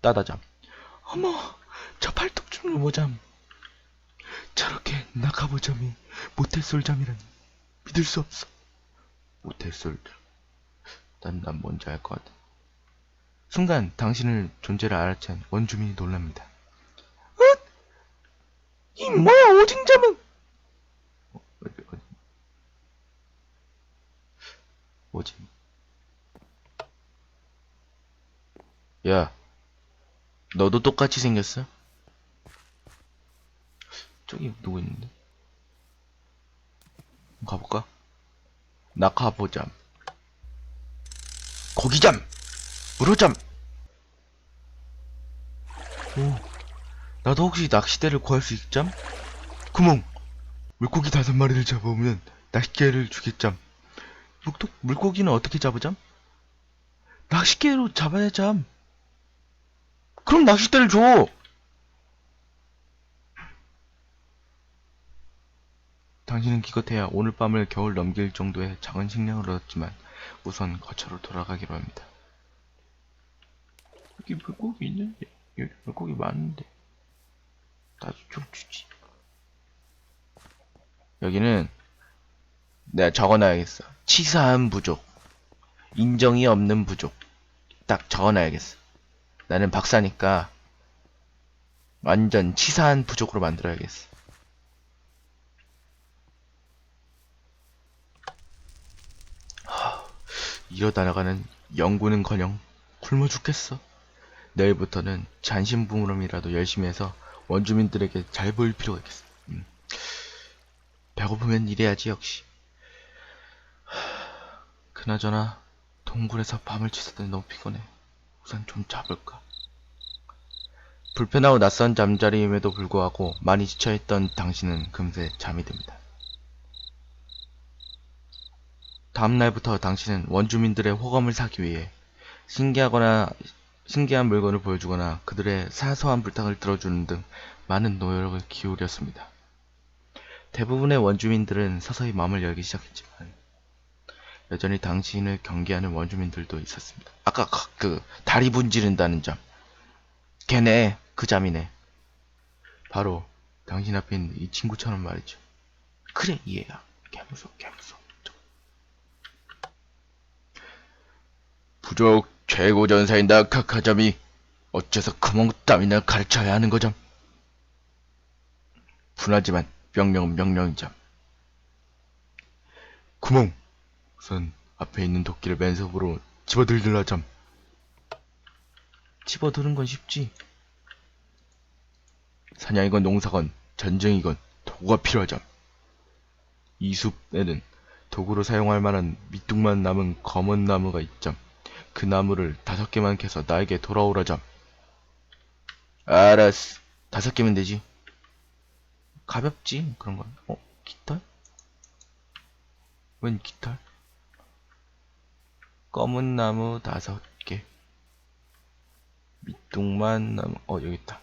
따다잠. 어머, 저 팔뚝춤을 보잠. 저렇게 낙하보잠이 모태솔잠이라니 믿을 수 없어. 모태솔잠. 난, 난 뭔지 알 것 같아. 순간 당신을 존재를 알아챈 원주민이 놀랍니다. 어? 이 뭐야 오징잠은? 어, 어디, 어디. 뭐지? 야, 너도 똑같이 생겼어? 저기 누구 있는데? 가볼까? 낙하보잠 고기잠 물어잠 오 나도 혹시 낚시대를 구할 수 있잠? 구멍 물고기 다섯 마리를 잡아오면 낚시개를 주겠잠 물고, 물고기는 어떻게 잡으잠? 낚시개로 잡아야 잠 그럼 낚싯대를 줘 당신은 기껏해야 오늘 밤을 겨울 넘길 정도의 작은 식량을 얻었지만 우선 거처로 돌아가기로 합니다. 여기 물고기 있는데 여기 물고기 많은데 나도 좀 주지. 여기는 내가 적어놔야겠어. 치사한 부족, 인정이 없는 부족. 딱 적어놔야겠어. 나는 박사니까 완전 치사한 부족으로 만들어야겠어. 이러다 나가는 연구는커녕 굶어 죽겠어. 내일부터는 잔심부름이라도 열심히 해서 원주민들에게 잘 보일 필요가 있겠어. 음. 배고프면 일해야지 역시. 하, 그나저나 동굴에서 밤을 지새더니 너무 피곤해. 우선 좀 잡을까. 불편하고 낯선 잠자리임에도 불구하고 많이 지쳐있던 당신은 금세 잠이 듭니다. 다음 날부터 당신은 원주민들의 호감을 사기 위해 신기하거나 신기한 물건을 보여주거나 그들의 사소한 불탁을 들어주는 등 많은 노력을 기울였습니다. 대부분의 원주민들은 서서히 마음을 열기 시작했지만 여전히 당신을 경계하는 원주민들도 있었습니다. 아까 그- 그 다리 분지른다는 점. 걔네 그 잠이네. 바로 당신 앞에 있는 이 친구처럼 말이죠. 그래 얘야. 개무서워 개무서워. 부족 최고 전사인다 카카점이 어째서 구멍 따위나 가르쳐야 하는 거죠? 분하지만 명령은 명령이죠. 구멍 우선 앞에 있는 도끼를 맨손으로 집어들들라 점. 집어드는 건 쉽지. 사냥이건 농사건 전쟁이건 도구가 필요하죠. 이 숲에는 도구로 사용할 만한 밑둥만 남은 검은 나무가 있죠. 그 나무를 다섯 개만 캐서 나에게 돌아오라잠. 알았어. 다섯 개면 되지. 가볍지, 그런 건. 어, 깃털? 웬 깃털? 검은 나무 다섯 개. 밑둥만 나무, 어, 여기 있다.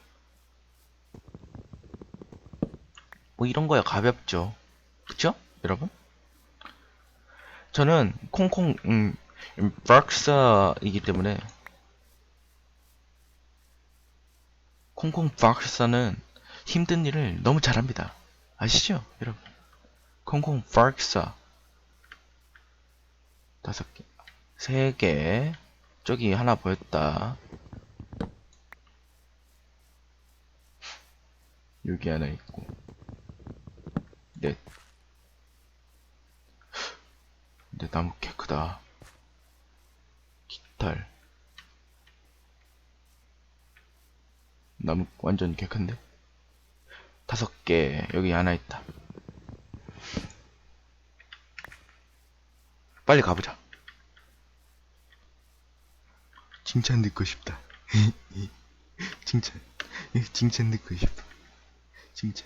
뭐 이런 거야, 가볍죠. 그쵸? 여러분? 저는 콩콩, 음, 박사이기 때문에 콩콩 박사는 힘든 일을 너무 잘합니다. 아시죠, 여러분? 콩콩 박사 다섯 개, 세 개, 저기 하나 보였다. 여기 하나 있고, 넷. 근데 나무 개 크다. 깃털. 나무 완전 개 큰데? 다섯 개, 여기 하나 있다. 빨리 가보자. 칭찬 듣고 싶다. 칭찬. 칭찬 듣고 싶다. 칭찬.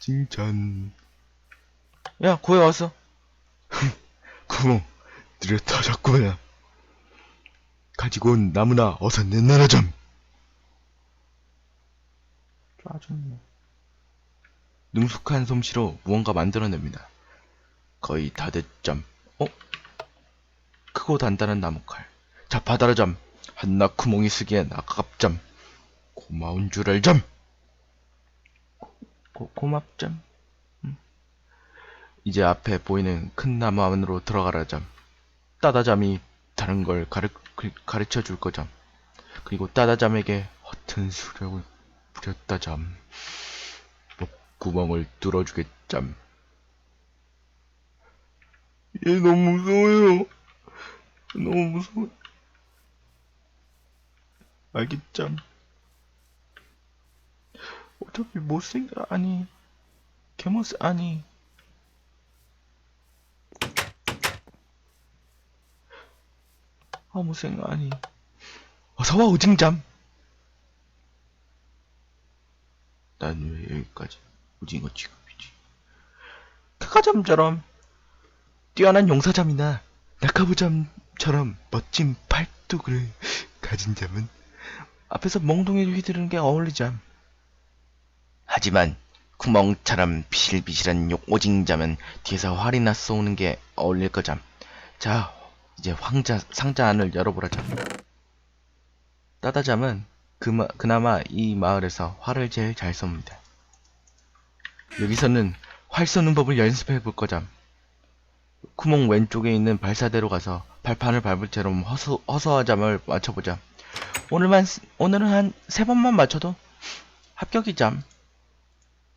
칭찬. 야, 고해 왔어. 구멍, 들여 터졌구나. 가지고 온 나무나 어서 내놔라 좀. 짜증나. 능숙한 솜씨로 무언가 만들어냅니다. 거의 다 됐점. 어? 크고 단단한 나무칼. 자, 받아라 점. 한나 구멍이 쓰기엔 아깝잠. 고마운 줄 알잠. 고, 고맙잠. 음. 이제 앞에 보이는 큰 나무 안으로 들어가라잠. 따다잠이 다른 걸 가르, 그- 가르쳐 줄 거잠. 그리고 따다잠에게 허튼 수력을 부렸다잠. 목구멍을 뚫어주겠잠. 얘 너무 무서워요. 너무 무서워. 알겠잠. 어차피 못생겨 아니 개못생 아니. 아 못생겨 아니. 어서와 오징잠 난 왜 여기까지 오징어 취급이지? 카카잠처럼 뛰어난 용사잠이나 낙하부잠 처럼 멋진 팔뚝을 가진 잠은 앞에서 멍동이 휘두르는 게 어울리잠 하지만 구멍처럼 비실비실한 욕 오징 잠은 뒤에서 활이나 쏘는 게 어울릴 거잠. 자, 이제 황자 상자 안을 열어보라 잠. 따다잠은 그마, 그나마 이 마을에서 활을 제일 잘 쏩니다. 여기서는 활 쏘는 법을 연습해 볼 거잠. 구멍 왼쪽에 있는 발사대로 가서 발판을 밟을 채로 허수, 허수아 잠을 맞춰보자. 오늘만, 쓰- 오늘은 한 세 번만 맞춰도 합격이 잠.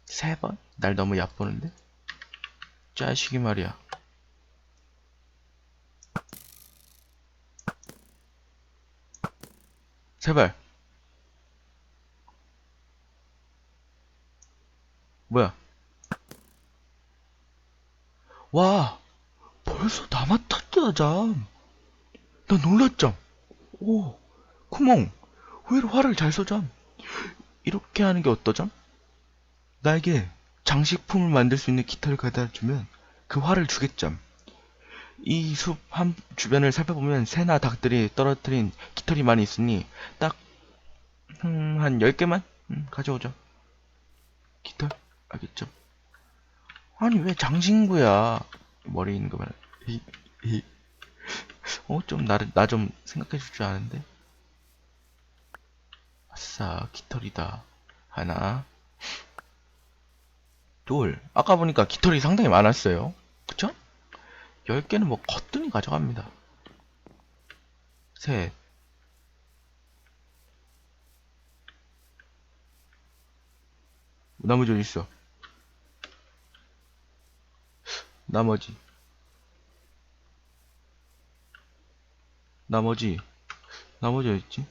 세 번? 날 너무 얕보는데? 짜식이 말이야. 세발. 뭐야? 와, 벌써 다 맡았다, 잠. 나 놀랐잠. 오, 구멍. 의외로 활을 잘 쏘잠. 이렇게 하는 게 어떠잠? 나에게 장식품을 만들 수 있는 깃털을 갖다 주면 그 활을 주겠잠. 이숲 한 주변을 살펴보면 새나 닭들이 떨어뜨린 깃털이 많이 있으니 딱, 음, 한 10개만 음, 가져오죠. 깃털? 알겠죠? 아니, 왜 장신구야? 머리 있는 거 히. 어, 좀 나를, 나 좀 생각해 줄 줄 아는데? 아싸, 깃털이다. 하나. 둘. 아까 보니까 깃털이 상당히 많았어요. 그쵸? 10개는 뭐 거뜬히 가져갑니다. 셋. 나머지 어디 있어? 나머지. 나머지. 나머지 어디 있지?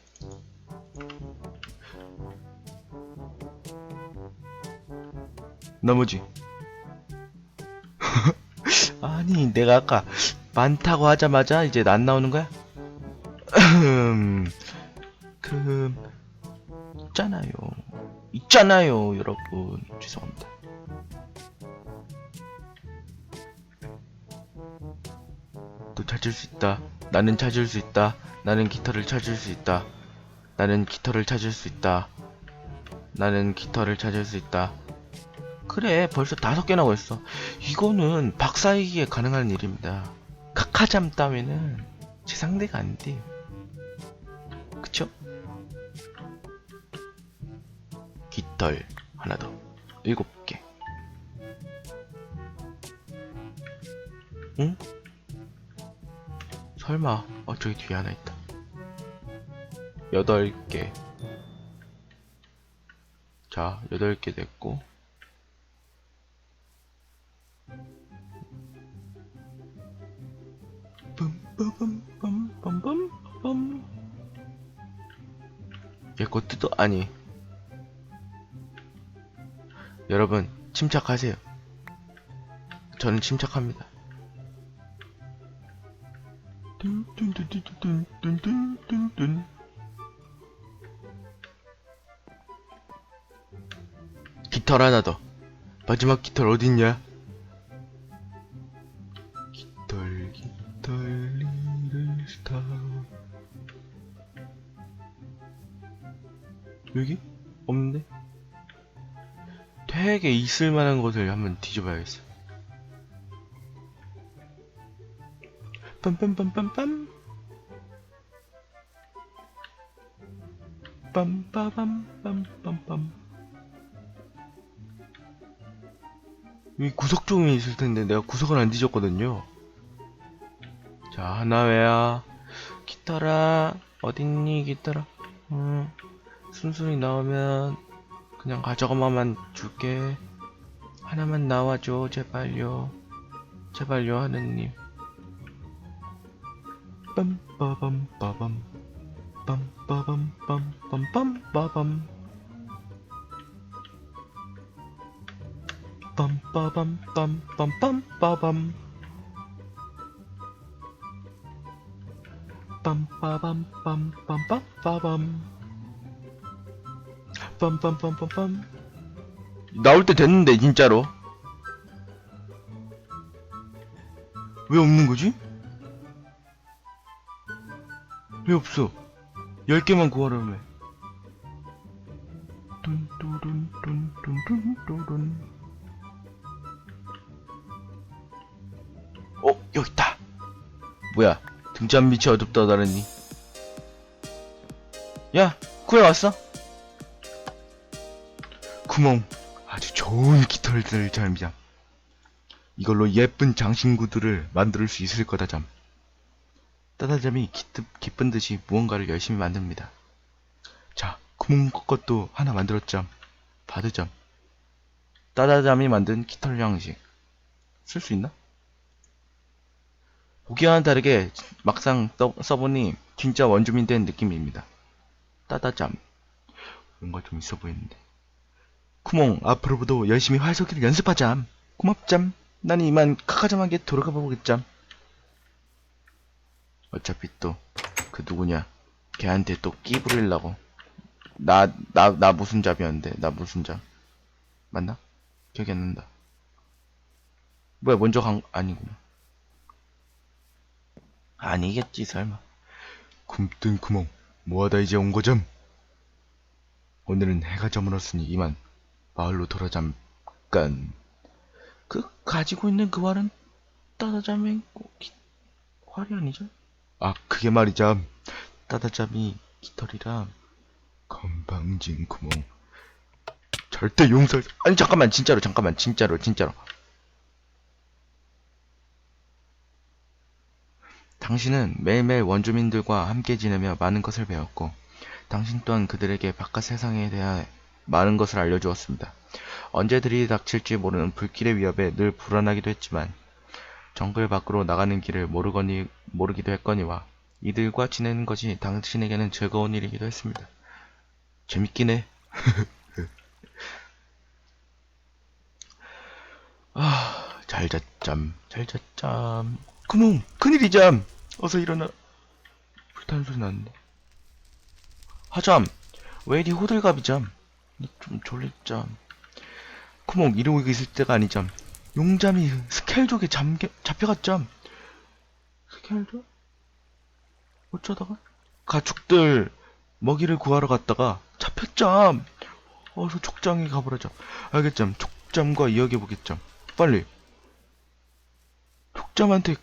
나머지. 아니, 내가 아까 많다고 하자마자 이제 안 나오는 거야? 그, 있잖아요. 있잖아요, 여러분. 죄송합니다. 또 찾을 수 있다. 나는 찾을 수 있다. 나는 깃털을 찾을 수 있다. 나는 깃털을 찾을 수 있다. 나는 깃털을 찾을 수 있다. 그래, 벌써 다섯 개나 걸었어. 이거는 박사이기에 가능한 일입니다. 카카잠 따위는 제 상대가 안 돼요. 그쵸? 깃털 하나 더. 일곱 개. 응? 설마, 어, 저기 뒤에 하나 있다. 여덟 개. 자, 여덟 개 됐고. 빰빰빰빰빰빰빰 얘거 뜯어 아니 여러분 침착하세요 저는 침착합니다 뚠뚠뚠뚠뚠뚠뚠뚠 깃털 하나 더. 마지막 깃털 어딨냐? 깃털 깃털 리를 스타 여기? 없는데? 되게 있을 만한 곳을 한번 뒤져봐야겠어 빰빰빰빰빰. 빰빠밤 빰빰빰. 여기 구석 종이 있을 텐데 내가 구석을 안 뒤졌거든요. 자 하나회야. 기타라. 어딨니 기타라? 음, 순순히 나오면 그냥 가져가만 줄게. 하나만 나와줘 제발요. 제발요 하느님 빰빠밤빠밤. 빰빠밤빰빰빰빠밤. 빰빠밤빰빰빰빠밤. 빰빠밤빰빰빰빠밤. 빰빰빰빰빰. 나올 때 됐는데 진짜로? 왜 없는 거지? 왜 없어? 10개만 구하라며. 어, 여기 있다. 뭐야? 등잔 밑이 어둡다 다르니. 야, 구해 왔어? 구멍. 아주 좋은 깃털들 잠이자. 이걸로 예쁜 장신구들을 만들 수 있을 거다 잠. 따다잠이 기특, 기쁜 듯이 무언가를 열심히 만듭니다. 자, 구멍 것도 하나 만들었잠. 받으잠. 따다잠이 만든 깃털 양식. 쓸 수 있나? 보기와는 다르게 막상 떠- 써보니 진짜 원주민 된 느낌입니다. 따다잠. 뭔가 좀 있어 보이는데. 구멍, 앞으로도 열심히 활쏘기를 연습하잠. 고맙잠. 난 이만 카카잠하게 돌아가 보겠잠. 어차피 또 그 누구냐 걔한테 또 끼 부리려고. 나 나 나 무슨 잡이었는데? 나 무슨 잡? 맞나? 기억이 안 난다. 뭐야 먼저 간 아니구나. 아니겠지 설마. 굼뜬 구멍 뭐하다 이제 온 거잠 오늘은 해가 저물었으니 이만 마을로 돌아 잠깐. 그 가지고 있는 그 활은 따다잠의 기- 활이 아니죠? 아, 그게 말이자 따다잠이 깃털이랑 건방진 구멍. 절대 용서할 수- 아니 잠깐만 진짜로 잠깐만 진짜로 진짜로. 당신은 매일매일 원주민들과 함께 지내며 많은 것을 배웠고 당신 또한 그들에게 바깥 세상에 대해 많은 것을 알려주었습니다. 언제 들이닥칠지 모르는 불길의 위협에 늘 불안하기도 했지만 정글 밖으로 나가는 길을 모르거니 모르기도 했거니와 이들과 지내는 것이 당신에게는 즐거운 일이기도 했습니다. 재밌긴 해. 아, 잘 잤잠, 잘 잤잠. 구멍, 큰일이잠. 어서 일어나. 불타는 소리 나는데. 하잠, 왜 이리 호들갑이잠. 좀 졸릴잠. 구멍, 이러고 있을 때가 아니잠. 용잠이 스켈족에 잠겨, 잡혀갔잠. 스켈족? 어쩌다가? 가축들 먹이를 구하러 갔다가 잡혔잠. 어서 족장에 가보라잠. 알겠잠. 족잠과 이야기해보겠잠. 빨리. 족잠한테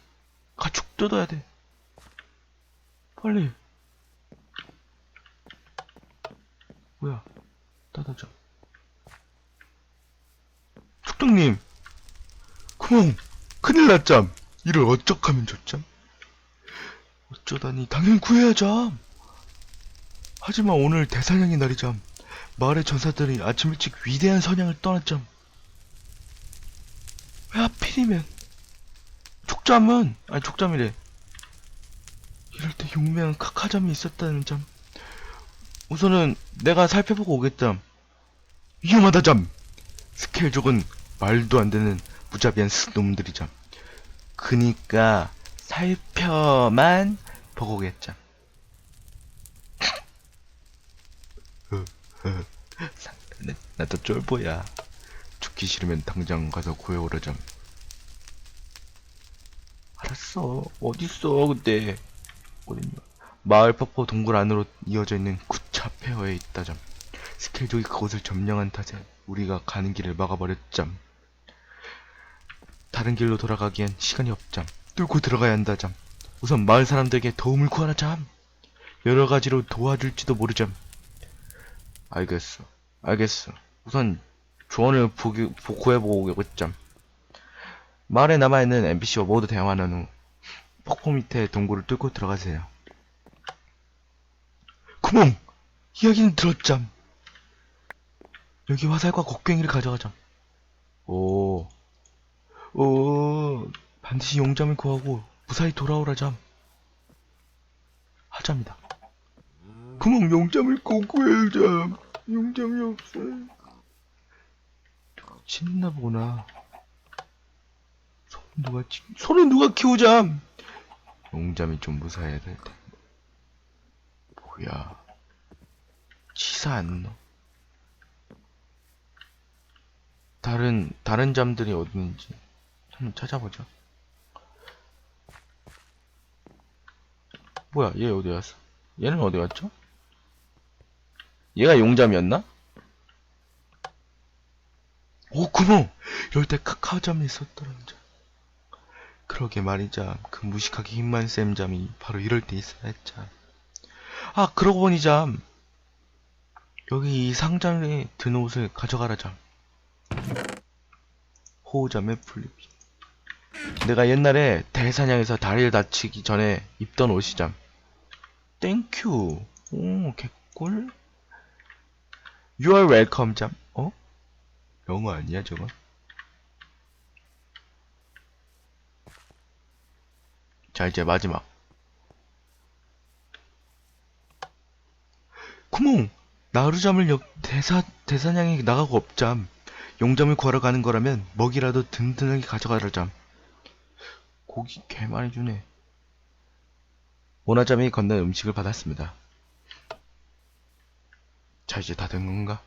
가축 뜯어야 돼. 빨리. 뭐야? 따다잠. 족장님. 구멍. 큰일 났잠. 이를 어쩌하면 좋잠. 어쩌다니 당연 구해야잠. 하지만 오늘 대사냥의 날이잠. 마을의 전사들이 아침 일찍 위대한 선양을 떠났잠. 왜 하필이면 족잠은 아니 족잠이래. 이럴 때 용맹한 카카잠이 있었다는 점. 우선은 내가 살펴보고 오겠잠. 위험하다 잠. 스켈족은 말도 안 되는 무자비한 놈들이잠. 그니까 살펴만 보고 오겠잠. 나도 쫄보야. 죽기 싫으면 당장 가서 구해오라잠. 알았어. 어딨어, 그때. 어딨냐. 마을 폭포 동굴 안으로 이어져 있는 구차 폐허에 있다잠. 스켈족이 그곳을 점령한 탓에 우리가 가는 길을 막아버렸잠. 다른 길로 돌아가기엔 시간이 없잠. 뚫고 들어가야 한다잠. 우선 마을 사람들에게 도움을 구하라잠. 여러 가지로 도와줄지도 모르잠. 알겠어. 알겠어. 우선 조언을 보기, 보- 구해보고 오겠잠. 마을에 남아있는 NPC와 모두 대화한 후 폭포 밑에 동굴을 뚫고 들어가세요. 구멍! 이야기는 들었잠. 여기 화살과 곡괭이를 가져가잠. 오, 오, 반드시 용잠을 구하고 무사히 돌아오라 잠. 하자입니다. 구멍 용잠을 꼭 구해야잠. 용잠이 없어. 신나 보구나. 손 누가 치, 손은 누가 키우잠. 용잠이 좀 무사해야 될 텐데. 뭐야. 치사 안 넣어. 다른, 다른 잠들이 어디 있는지 한번 찾아보자. 뭐야, 얘 어디 갔어? 얘는 어디 갔죠? 얘가 용잠이었나? 오, 구멍! 때 카카오잠이 있었더란 자. 그러게 말이자, 그 무식하게 힘만 쌤 잠이 바로 이럴 때 있어야 했자. 아, 그러고 보니 잠. 여기 이 상자에 든 옷을 가져가라 잠. 호우잠의 풀리비. 내가 옛날에 대사냥에서 다리를 다치기 전에 입던 옷이잠. 땡큐. 오, 개꿀. You are welcome 잠. 어? 영어 아니야 저건? 자 이제 마지막. 구멍! 나루잠을 역 대사 대사냥에 나가고 없잠. 용잠을 구하러 가는 거라면 먹이라도 든든하게 가져가라 잠. 고기 개 많이 주네. 모나잠이 건넨 음식을 받았습니다. 자 이제 다 된 건가?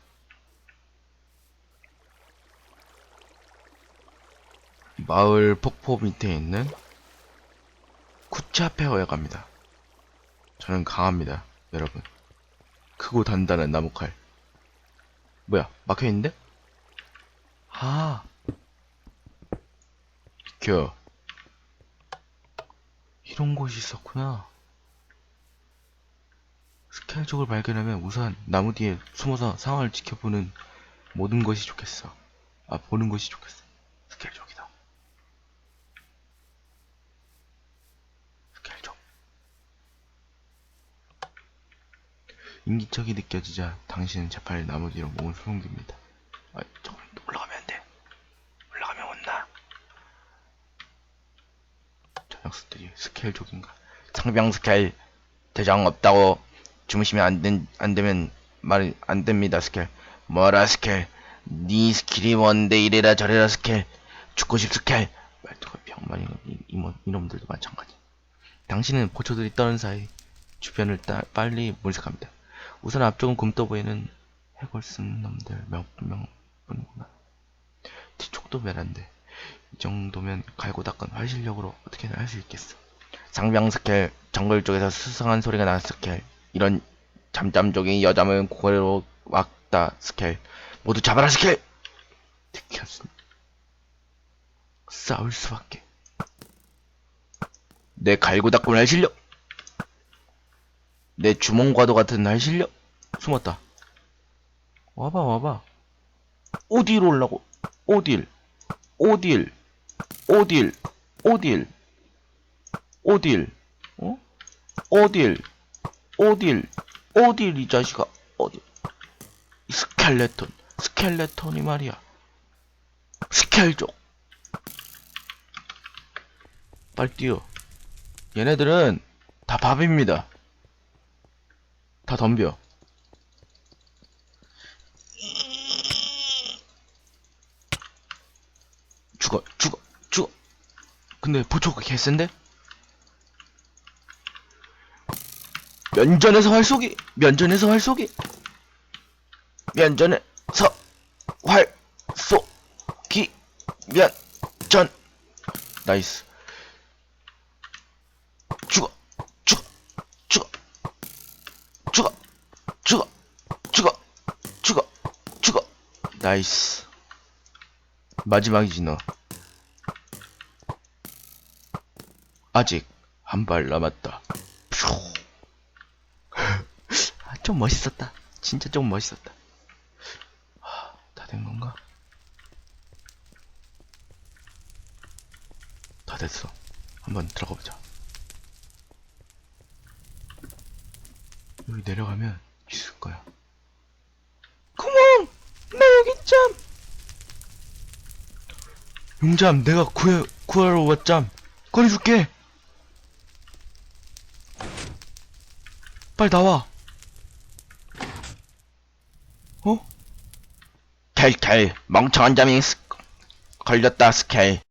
마을 폭포 밑에 있는 쿠차페어에 갑니다. 저는 강합니다, 여러분. 크고 단단한 나무칼. 뭐야, 막혀있는데? 아. 비켜. 이런 곳이 있었구나. 스켈족을 발견하면 우선 나무 뒤에 숨어서 상황을 지켜보는 모든 것이 좋겠어. 아, 보는 것이 좋겠어. 스켈족이다. 스켈족. 인기척이 느껴지자 당신은 재팔 나무 뒤로 몸을 숨깁니다. 아, 돼. 올라가면 혼나. 저 녀석들이 스켈족인가? 상병 스켈 대장 없다고 주무시면 안, 된, 안 되면 말이 안 됩니다 스켈 뭐라 스켈 네 스킬이 뭔데 이래라 저래라 스켈 죽고 싶 스켈 말투가 병만이 이- 이모, 이놈들도 마찬가지. 당신은 포초들이 떠는 사이 주변을 따, 빨리 물색합니다. 우선 앞쪽은 굼떠 보이는 해골 쓴 놈들 몇 명 뿐이구나. 뒤쪽도 메란데 이 정도면 갈고 닦은 활실력으로 어떻게든 할 수 있겠어. 상병 스켈 정글 쪽에서 수상한 소리가 나는 스켈. 이런 잠잠족인 여자는 고래로 왔다 스켈. 모두 잡아라 스켈! 들켰습니다 싸울 수밖에. 내 갈고 닦은 할 실력! 내 주몽과도 같은 할 실력! 숨었다. 와봐 와봐. 어디로 올라고? 어딜? 어딜 어딜 어딜 어딜 어? 어딜 어딜 어딜 이 자식아 이 스켈레톤 스켈레톤이 말이야. 스켈족. 빨리 뛰어. 얘네들은 다 밥입니다. 다 덤벼. 죽어 죽어 근데 보초가 개센데? 면전에서 활쏘기 면전에서 활쏘기. 면전에서 활쏘기. 면전. 나이스. 죽어 죽어 죽어. 죽어 죽어 죽어 죽어 죽어. 나이스. 마지막이지 너 한 발 남았다. 아, 좀 멋있었다. 진짜 좀 멋있었다. 아, 다된 건가? 다 됐어. 한번 들어가 보자. 여기 내려가면 있을 거야. 구멍! 나 여기 있잠! 용잠, 내가 구해, 구하러 왔잠! 꺼내줄게! 빨리 나와! 어? 켈켈 멍청한 잠이 스... 걸렸다 스켈